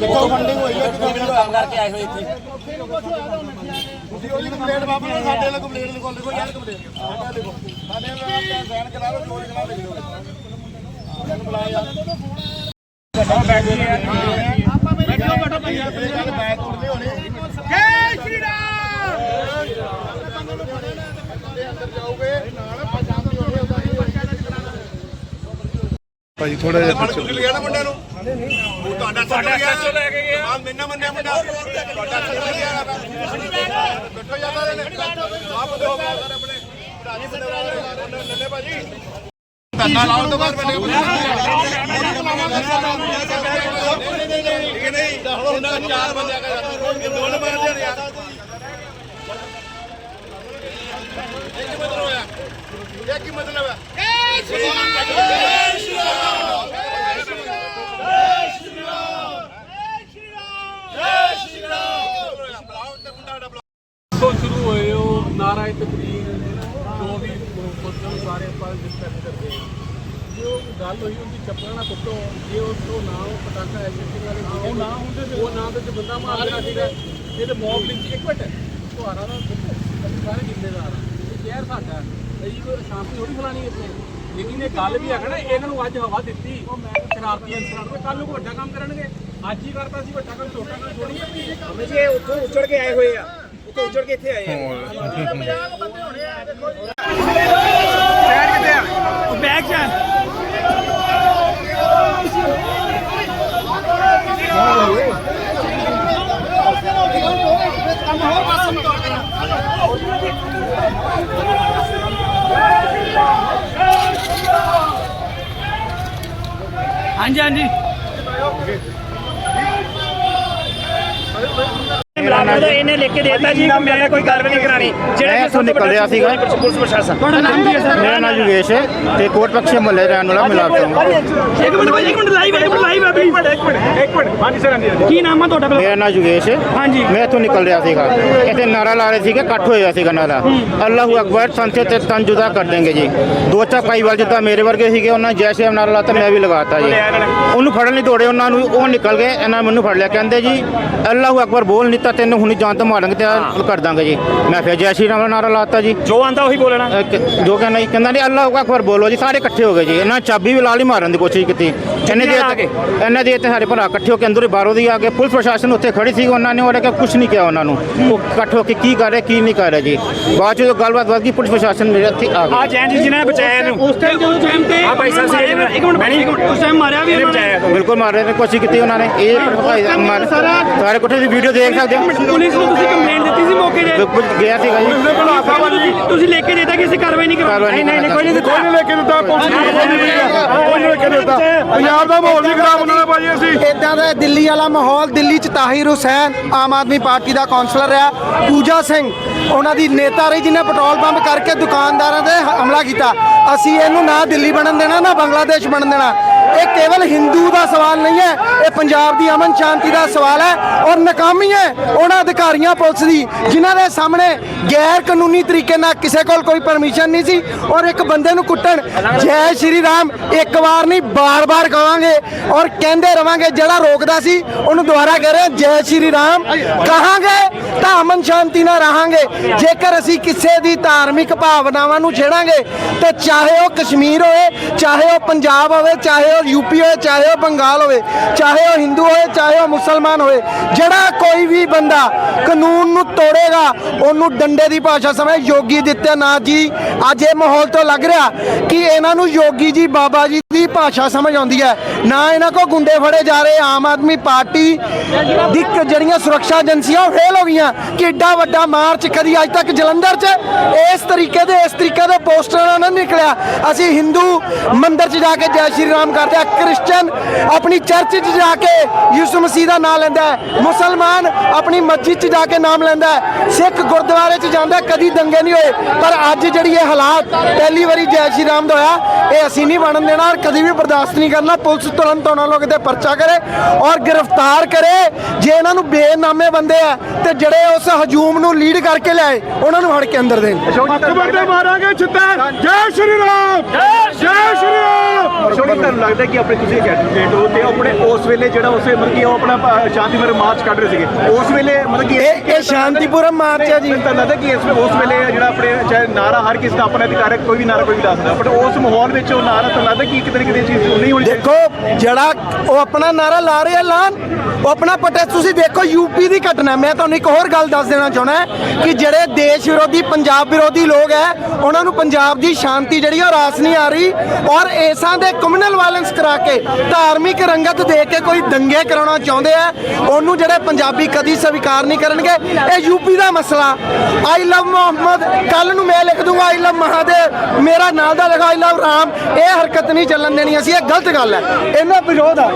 ਕਿੱਥੋਂ ਫੰਡਿੰਗ ਹੋਈ ਹੈ ਕਿੱਥੋਂ ਕਿਹੜਾ ਕੰਮ ਕਰਕੇ ਆਏ ਹੋਏ ਇੱਥੇ। ਤੁਸੀਂ ਉਹਦੀ ਕੰਪਲੇਂਟ ਬਾਬਾ ਨੇ ਸਾਡੇ ਨਾਲ ਕੰਪਲੇਂਟ ਲਿਖੋ ਲਿਖੋ ਯਾਰ ਕੰਪਲੇਂਟ ਸਾਡੇ ਦੇਖੋ ਸਾਡੇ ਨਾਲ ਸਾਈਨ ਕਰਾ ਲਓ ਜੋ ਲਿਖਣਾ ਲਿਖ ਦਿਓ ਬੁਲਾ ਯਾਰ ਬੈਠੋ ਬੈਠੋ ਭਈਆ ਤੇ ਗੱਲ ਬੈਕ ਤੁਰਦੇ ਹੋਣੇ। ਜੈ ਸ਼੍ਰੀ ਰਾਮ! ਬੰਦੇ ਅੰਦਰ ਜਾਓਗੇ ਨਾਲ ਪਛਾਣ ਦੀ ਹੋਣੀ ਉਹਦਾ ਭਾਈ ਥੋੜਾ ਜਿਹਾ ਨਾ ਮੁੰਡਿਆਂ ਨੂੰ। ਉਹ ਤੁਹਾਡਾ ਸਾਡਾ ਸੱਚੋ ਲੈ ਕੇ ਗਿਆ। ਹਾਂ ਮੈਨਾਂ ਮੰਨਿਆ ਮੁੰਡਾ? ਤੁਹਾਡਾ ਸੱਚੋ ਲੈ ਗਿਆ ਬੈਠੋ ਜਾਂਦਾ ਨੇ। ਆਪ ਦੋ ਸਾਰੇ ਆਪਣੇ। ਭਰਾਜੀ ਬੰਦੇ ਨੱਲੇ ਭਾਜੀ। ਧੱਕਾ ਲਾਓ ਤੋਂ ਬਾਅਦ ਬਣੇ ਠੀਕ ਨਹੀਂ ਹੁਣ ਉਹਨਾਂ ਚਾਰ ਬੰਦੇ ਆ ਗਏ ਦੋ ਨੰਬਰ ਦੇ ਯਾਰ। ਇਹ ਕੀ ਮਤਲਬ ਹੋਇਆ ਇਹ ਕੀ ਮਤਲਬ ਹੈ ਤੋਂ ਸ਼ੁਰੂ ਹੋਏ ਉਹ ਨਾਰਾਇਣ ਤਕਰੀਰ ਜੋ ਵੀ ਪੁੱਤਰ ਸਾਰੇ ਆਪਾਂ ਡਿਸਕਸ ਕਰਦੇ ਹਾਂ। ਜੇ ਉਹ ਗੱਲ ਹੋਈ ਉਹਦੀ ਚੱਪਲਾਂ ਨਾਲ ਕੁੱਟੋ। ਜੇ ਉਸ ਤੋਂ ਨਾ ਉਹ ਪਟਾਕਾ ਐਸਐਸਟੀ ਵਾਲੇ ਉਹ ਨਾ ਹੁੰਦੇ ਤੇ ਉਹ ਨਾ ਤੇ ਬੰਦਾ ਮਾਰ ਦੇਣਾ ਸੀਗਾ। ਇਹ ਤੇ ਮੌਬ ਲਿੰਚ ਇੱਕ ਮਿੰਟ। ਤੁਹਾਰਾ ਦਾ ਅਸੀਂ ਸਾਰੇ ਜ਼ਿੰਮੇਦਾਰ ਇਹ ਸ਼ਹਿਰ ਸਾਡਾ ਇਹ ਕੋਈ ਸ਼ਾਂਤੀ ਥੋੜੀ ਫਲਾਣੀ ਇੱਥੇ। ਲੇਕਿਨ ਇਹ ਗੱਲ ਵੀ ਨਾ ਇਹਨਾਂ ਨੂੰ ਅੱਜ ਹਵਾ ਦਿੱਤੀ। ਉਹ ਮੈਂ ਸ਼ਰਾਰਤੀ ਅਨਸਰਾਂ ਨੂੰ ਕੱਲ ਨੂੰ ਵੱਡਾ ਕੰਮ ਕਰਨਗੇ। ਅੱਜ ਹੀ ਕਰਤਾ ਸੀ ਵੱਡਾ ਕੰਮ ਛੋਟਾ ਕੰਮ ਥੋੜੀ ਹੈ ਜੇ ਉੱਥੋਂ ਉੱਚੜ ਕੇ ਆਏ ਹੋਏ ਆ। ਉੱਥੋਂ ਉੱਚੜ ਕੇ ਇੱਥੇ ਆਏ ਆ। ਹਾਂਜੀ ਹਾਂਜੀ। ਮਿਲਾਪ ਤੋਂ ਇਹਨੇ ਲਿਖ ਕੇ ਦੇਤਾ ਜੀ ਕਿ ਮੈਂ ਕੋਈ ਗੱਲ ਵੀ ਨਹੀਂ ਕਰਾਣੀ ਮੈਂ ਇੱਥੋਂ ਨਿਕਲ ਰਿਹਾ ਸੀਗਾ। ਪੁਲਿਸ ਪ੍ਰਸ਼ਾਸਨ। ਤੁਹਾਡਾ ਨਾਮ ਕੀ ਹੈ ਸਰ? ਮੇਰਾ ਨਾਮ ਯੋਗੇਸ਼ ਹੈ ਤੇ ਕੋਟ ਬਖਸ਼ੇ ਮੁਹੱਲੇ ਰਹਿਣ ਵਾਲਾ ਮਿਲਾਪ ਤੋਂ ਇੱਕ ਮਿੰਟ ਭਾਈ ਇੱਕ ਮਿੰਟ ਲਾਈਵ ਇੱਕ ਮਿੰਟ ਲਾਈਵ ਹੈ ਵੀ ਇੱਕ ਮਿੰਟ ਇੱਕ ਮਿੰਟ। ਹਾਂਜੀ ਸਰ ਹਾਂਜੀ ਕੀ ਨਾਮ ਹੈ ਤੁਹਾਡਾ ਮੇਰਾ ਨਾਮ ਯੋਗੇਸ਼ ਹੈ। ਹਾਂਜੀ। ਮੈਂ ਇੱਥੋਂ ਨਿਕਲ ਰਿਹਾ ਸੀਗਾ। ਇੱਥੇ ਨਾਰਾ ਲਾ ਰਹੇ ਸੀਗੇ ਇਕੱਠ ਹੋਇਆ ਸੀਗਾ ਨਾਰਾ। ਅੱਲਾਹੁ ਅਕਬਰ ਸੰਤੇ ਤੇ ਤਨ ਜੁਦਾ ਕਰ ਦੇਂਗੇ ਜੀ। ਦੋ ਚਾਕਾਈ ਵਾਲ ਜਿੱਦਾਂ ਮੇਰੇ ਵਰਗੇ ਸੀਗੇ ਉਹਨਾਂ ਜੈ ਸ਼੍ਰੀ ਰਾਮ ਨਾਰਾ ਲਾਤਾ ਮੈਂ ਵੀ ਲਗਾਤਾ ਜੀ। ਉਹਨੂੰ ਫੜਨ ਲਈ ਦੌੜੇ ਉਹਨਾਂ ਨੂੰ ਉਹ ਨਿਕਲ ਗਏ ਇਹਨਾਂ ਮੈਨੂੰ ਫੜ ਲਿਆ। ਕਹਿੰਦੇ ਜੀ ਅੱਲਾਹੁ ਅਕਬਰ ਬੋਲ ਨਹੀਂ ਤਾਂ ਤੈਨੂੰ ਹੁਣ ਜਾਨ ਤੋਂ ਮਾਰਾਂਗੇ ਤੇ ਕਰ ਦਾਂਗੇ ਜੀ। ਮੈਂ ਫਿਰ ਜੈ ਸ਼੍ਰੀ ਰਾਮ ਦਾ ਨਾਰਾ ਲਾਤਾ ਜੀ। ਜੋ ਆਂਦਾ ਉਹੀ ਬੋਲਣਾ। ਅਹ ਕ- ਜੋ ਕਹਿੰਦਾ ਜੀ ਕਹਿੰਦਾ ਨਹੀਂ ਅੱਲਾਹ ਅਕਬਰ ਬੋਲੋ ਜੀ ਸਾਰੇ ਇਕੱਠੇ ਹੋ ਗਏ ਜੀ। ਇਹਨਾਂ ਚਾਬੀ ਵੀ ਲਾ ਲਈ ਮਾਰਨ ਦੀ ਕੋਸ਼ਿਸ਼ ਕੀਤੀ। ਇਹਨੇ ਦੇ ਆ ਗਏ? ਇਹਨਾਂ ਦੇ ਤੇ ਸਾਰੇ ਭਰਾ ਇਕੱਠੇ ਹੋ ਕੇ ਅੰਦਰੋਂ ਹੀ ਬਾਹਰੋਂ ਦੀ ਆ ਕੇ ਪੁਲਿਸ ਪ੍ਰਸ਼ਾਸਨ ਉੱਥੇ ਖੜੀ ਸੀ ਉਹਨਾਂ ਨੇ ਉਹਨੇ ਕਿ ਕੁਝ ਨਹੀਂ ਕਿਹਾ ਉਹਨਾਂ ਨੂੰ। ਉਹ ਇਕੱਠ ਹੋ ਕੇ ਕੀ ਕਰ ਰਹੇ ਕੀ ਨਹੀਂ ਕਰ ਰਹੇ ਜੀ। ਬਾਅਦ ਚ ਜਦੋਂ ਗੱਲਬਾਤ ਵੱਧ ਗਈ ਪੁਲਿਸ ਪ੍ਰਸ਼ਾਸਨ ਮੇਰੇ ਇੱਥੇ ਆ ਆ ਗਿਆ ਜੈਨ ਜੀ ਜਿਨ੍ਹਾਂ ਨੇ ਬਚਾਇਆ ਇਹਨੂੰ। ਉਸ ਟਾਈਮ ਜਦੋਂ ਟਾਈਮ ਤੇ ਹਾਂ ਭਾਈ ਸਾਹਿਬ ਸੀ ਇੱਕ ਮਿੰਟ ਮਿੰਟ ਇੱਕ ਮਿੰਟ ਉਸ ਟਾਈਮ ਮਾਰਿਆ ਵੀ ਇਹਨੇ ਇਹਨਾਂ ਨੇ? ਬਚਾਇਆ। ਬਿਲਕੁਲ ਮਾਰਨ ਦੀ ਕੋਸ਼ਿਸ਼ ਕੀਤੀ ਉਹਨਾਂ ਨੇ। ਇਹ ਭਾਈ ਦਾ ਮਾਰ ਸਾਰੇ ਕੋਠੇ ਦੀ ਵੀਡੀਓ ਦੇਖ ਸਕਦੇ ਪੁਲਿਸ ਨੂੰ ਤੁਸੀਂ ਕੰਪਲੇਂਟ ਦਿੱਤੀ ਸੀ ਮੌਕੇ ਤੇ? ਬਿਲਕੁਲ ਗਿਆ ਸੀਗਾ ਜੀ। ਤੁਸੀਂ- ਤੁਸੀਂ ਲਿਖ ਕੇ ਦੇਤਾ ਕਿ ਅਸੀਂ ਕਾਰਵਾਈ ਨਹੀਂ ਕਾਰਵਾਈ ਕਰਾਂਗੇ ਨਹੀਂ ਕੋਈ ਨਹੀਂ ਦਿੱਤਾ। ਕੋਈ ਨਹੀਂ ਲੈ ਕੇ ਦਿੱਤਾ ਪੁਲਿਸ ਨੂੰ ਕੋਈ ਨਹੀਂ ਕੋਈ ਨਹੀਂ ਲੈ ਕੇ ਦਿੱਤਾ। ਪੰਜਾਬ ਦਾ ਮਾਹੌਲ ਨਹੀਂ ਖਰਾਬ ਹੋਣਾ ਭਾਜੀ ਅਸੀਂ ਇਦਾਂ ਦਾ ਦਿੱਲੀ ਵਾਲਾ ਮਾਹੌਲ ਦਿੱਲੀ ਚ ਤਾਹਿਰ ਹੁਸੈਨ ਆਮ ਆਦਮੀ ਪਾਰਟੀ ਦਾ ਕਾਉਂਸਲਰ ਆ ਪੂਜਾ ਸਿੰਘ ਉਹਨਾਂ ਦੀ ਨੇਤਾ ਰਹੀ ਜਿਹਨੇ ਪੈਟਰੋਲ ਪੰਪ ਕਰਕੇ ਦੁਕਾਨਦਾਰਾਂ ਤੇ ਹਮਲਾ ਕੀਤਾ। ਅਸੀਂ ਇਹਨੂੰ ਨਾ ਦਿੱਲੀ ਬਣਨ ਦੇਣਾ ਨਾ ਬੰਗਲਾਦੇਸ਼ ਬਣਨ ਦੇਣਾ। ਇਹ ਕੇਵਲ ਹਿੰਦੂ ਦਾ ਸਵਾਲ ਨਹੀਂ ਹੈ, ਇਹ ਪੰਜਾਬ ਦੀ ਅਮਨ ਸ਼ਾਂਤੀ ਦਾ ਸਵਾਲ ਹੈ ਔਰ ਨਾਕਾਮੀ ਹੈ ਉਹਨਾਂ ਅਧਿਕਾਰੀਆਂ ਪੁਲਿਸ ਦੀ, ਜਿਨ੍ਹਾਂ ਦੇ ਸਾਹਮਣੇ ਗੈਰ ਕਾਨੂੰਨੀ ਤਰੀਕੇ ਨਾਲ ਕਿਸੇ ਕੋਲ ਕੋਈ ਪਰਮਿਸ਼ਨ ਨਹੀਂ ਸੀ ਔਰ ਇੱਕ ਬੰਦੇ ਨੂੰ ਕੁੱਟਣ। ਜੈ ਸ਼੍ਰੀ ਰਾਮ, ਇੱਕ ਵਾਰ ਨਹੀਂ, ਬਾਰ-ਬਾਰ ਕਹਾਂਗੇ ਔਰ ਕਹਿੰਦੇ ਰਵਾਂਗੇ, ਜਿਹੜਾ ਰੋਕਦਾ ਸੀ, ਉਹਨੂੰ ਦੁਬਾਰਾ ਕਹਿ ਰਹੇ ਜੈ ਸ਼੍ਰੀ ਰਾਮ, ਕਹਾਂਗੇ ਤਾਂ ਅਮਨ ਸ਼ਾਂਤੀ ਨਾਲ ਰਹਾਂਗੇ। ਜੇਕਰ ਅਸੀਂ ਕਿਸੇ ਦੀ ਧਾਰਮਿਕ ਭਾਵਨਾਵਾਂ ਨੂੰ ਛੇੜਾਂਗੇ, ਤੇ ਚਾਹੇ ਉਹ ਕਸ਼ਮੀਰ ਹੋਵੇ, ਚਾਹੇ ਉਹ ਪੰਜਾਬ ਹੋਵੇ, ਚਾਹੇ ਉਹ ਯੂਪੀ ਹੋਵੇ ਚਾਹੇ ਉਹ ਬੰਗਾਲ ਹੋਵੇ, ਚਾਹੇ ਉਹ ਹਿੰਦੂ ਹੋਵੇ ਚਾਹੇ ਉਹ ਮੁਸਲਮਾਨ ਹੋਵੇ ਜਿਹੜਾ ਕੋਈ ਵੀ ਬੰਦਾ ਕਾਨੂੰਨ ਨੂੰ ਤੋੜੇਗਾ, ਉਹਨੂੰ ਡੰਡੇ ਦੀ ਭਾਸ਼ਾ ਸਮਝ। ਯੋਗੀ ਦਿੱਤਿਆਨਾਥ ਜੀ, ਅੱਜ ਇਹ ਮਾਹੌਲ ਤੋਂ ਲੱਗ ਰਿਹਾ ਕਿ ਇਹਨਾਂ ਨੂੰ ਯੋਗੀ ਜੀ, ਬਾਬਾ ਜੀ ਦੀ ਭਾਸ਼ਾ ਸਮਝ ਆਉਂਦੀ ਹੈ। ਨਾ ਇਹਨਾਂ ਕੋ ਗੁੰਡੇ ਫੜੇ ਜਾ ਰਹੇ, ਆਮ ਆਦਮੀ ਪਾਰਟੀ ਦੀ ਜਿਹੜੀਆਂ ਸੁਰੱਖਿਆ ਏਜੰਸੀਆਂ ਉਹ ਫੇਲ ਹੋ ਗਈਆਂ। ਕਿ ਏਡਾ ਵੱਡਾ ਮਾਰਚ ਕਦੀ ਅੱਜ ਤੱਕ ਜਲੰਧਰ 'ਚ, ਇਸ ਤਰੀਕੇ ਦੇ, ਇਸ ਤਰੀਕੇ ਦੇ ਪੋਸਟਰਾਂ ਨਾਲ ਨਹੀਂ ਨਿਕਲਿਆ। ਅਸੀਂ ਹਿੰਦੂ ਮੰਦਿਰ 'ਚ ਜਾ ਕੇ ਜੈ ਸ਼੍ਰੀ ਰਾਮ ਕਰ ਆ ਕ੍ਰਿਸਚੀਅਨ ਆਪਣੀ ਚਰਚ 'ਚ ਜਾ ਕੇ ਯਿਸੂ ਮਸੀਹ ਦਾ ਨਾਮ ਲੈਂਦਾ ਹੈ। ਮੁਸਲਮਾਨ ਆਪਣੀ ਮਸਜਿਦ 'ਚ ਜਾ ਕੇ ਨਾਮ ਲੈਂਦਾ ਹੈ। ਸਿੱਖ ਗੁਰਦੁਆਰੇ 'ਚ ਜਾਂਦਾ ਕਦੀ ਦੰਗੇ ਨਹੀਂ ਹੋਏ। ਪਰ ਅੱਜ ਜਿਹੜੀ ਇਹ ਹਾਲਾਤ ਪਹਿਲੀ ਵਾਰੀ ਜੈ ਸ਼੍ਰੀ ਰਾਮ ਦਾ ਹੋਇਆ ਇਹ ਅਸੀਂ ਨਹੀਂ ਬਣਨ ਦੇਣਾ ਔਰ ਕਦੀ ਵੀ ਬਰਦਾਸ਼ਤ ਨਹੀਂ ਕਰਨਾ। ਪੁਲਿਸ ਤੁਰੰਤ ਉਹਨਾਂ ਲੋਕ ਤੇ ਪਰਚਾ ਕਰੇ ਔਰ ਗ੍ਰਿਫਤਾਰ ਕਰੇ। ਜੇ ਇਹਨਾਂ ਨੂੰ ਬੇਨਾਮੇ ਬੰਦੇ ਆ ਤੇ ਜਿਹੜੇ ਉਸ ਹਜੂਮ ਨੂੰ ਲੀਡ ਕਰਕੇ ਲਿਆਏ ਉਹਨਾਂ ਨੂੰ ਫੜ ਕੇ ਅੰਦਰ ਦੇਣ। ਹੱਥ ਬੰਦੇ ਮਾਰਾਂਗੇ ਛਿੱਤਰ ਜੈ ਸ਼੍ਰੀ ਰਾਮ। ਜੈ ਸ਼੍ਰੀ ਰਾਮ! ਲੱਗਦਾ ਕਿ ਆਪਣੇ ਤੁਸੀਂ ਕੈਂਡੀਡੇਟ ਹੋ ਤੇ ਆਪਣੇ ਉਸ ਵੇਲੇ ਜਿਹੜਾ ਉਸੇ ਮਤਲਬ ਕਿ ਉਹ ਆਪਣਾ ਸ਼ਾਂਤੀਪੂਰਨ ਮਾਰਚ ਕੱਢ ਰਹੇ ਸੀਗੇ। ਉਸ ਵੇਲੇ ਮਤਲਬ ਕਿ ਇਹ ਇਹ ਸ਼ਾਂਤੀਪੂਰਨ ਮਾਰਚ ਹੈ ਜੀ। ਤਾਂ ਲੱਗਦਾ ਕਿ ਇਸ ਉਸ ਵੇਲੇ ਜਿਹੜਾ ਆਪਣੇ ਚਾਹੇ ਨਾਰਾ ਹਰ ਕਿਸ ਦਾ ਆਪਣਾ ਅਧਿਕਾਰ ਹੈ ਕੋਈ ਵੀ ਨਾਰਾ ਕੋਈ ਵੀ ਲਾ ਸਕਦਾ ਬਟ ਉਸ ਮਾਹੌਲ ਵਿੱਚ ਉਹ ਨਾਰਾ ਤਾਂ ਲੱਗਦਾ ਕਿ ਕਿਤੇ ਨਾ ਕਿਤੇ ਚੀਜ਼ ਨਹੀਂ ਹੋਣੀ ਦੇਖੋ ਜਿਹੜਾ ਉਹ ਆਪਣਾ ਨਾਰਾ ਲਾ ਰਹੇ ਆ ਐਲਾਨ ਉਹ ਆਪਣਾ ਪ੍ਰੋਟੈਸਟ ਤੁਸੀਂ ਦੇਖੋ ਯੂਪੀ ਦੀ ਘਟਨਾ। ਮੈਂ ਤੁਹਾਨੂੰ ਇੱਕ ਹੋਰ ਗੱਲ ਦੱਸ ਦੇਣਾ ਚਾਹੁੰਦਾ ਕਿ ਜਿਹੜੇ ਦੇਸ਼ ਵਿਰੋਧੀ ਪੰਜਾਬ ਵਿਰੋਧੀ ਲੋਕ ਹੈ ਉਹਨਾਂ ਨੂੰ ਪੰਜਾਬ ਦੀ ਸ਼ਾਂਤੀ ਜਿਹੜੀ ਉਹ ਰਾਸ ਨਹੀਂ ਆ ਰਹੀ ਔਰ ਐਸਾਂ ਦੇ ਕਮਿਊਨਲ ਵਾਇਲੈਂਸ ਕਰਾ ਕੇ ਧਾਰਮਿਕ ਰੰਗਤ ਦੇ ਕੇ ਕੋਈ ਦੰਗੇ ਕਰਾਉਣਾ ਚਾਹੁੰਦੇ ਆ, ਉਹਨੂੰ ਜਿਹੜੇ ਪੰਜਾਬੀ ਕਦੀ ਸਵੀਕਾਰ ਨਹੀਂ ਕਰਨਗੇ। ਇਹ ਯੂਪੀ ਦਾ ਮਸਲਾ। ਆਈ ਲਵ ਮੁਹੰਮਦ ਕੱਲ ਨੂੰ ਮੈਂ ਲਿਖ ਦੂੰਗਾ ਆਈ ਲਵ ਮਹਾਦੇਵ। ਮੇਰਾ ਨਾਂ ਦਾ ਲਿਖਾ ਆਈ ਲਵ ਰਾਮ। ਇਹ ਹਰਕਤ ਨਹੀਂ ਚੱਲਣ ਦੇਣੀ, ਅਸੀਂ ਇਹ ਗਲਤ ਗੱਲ ਹੈ। ਇਹਨਾਂ ਵਿਰੋਧ ਆ।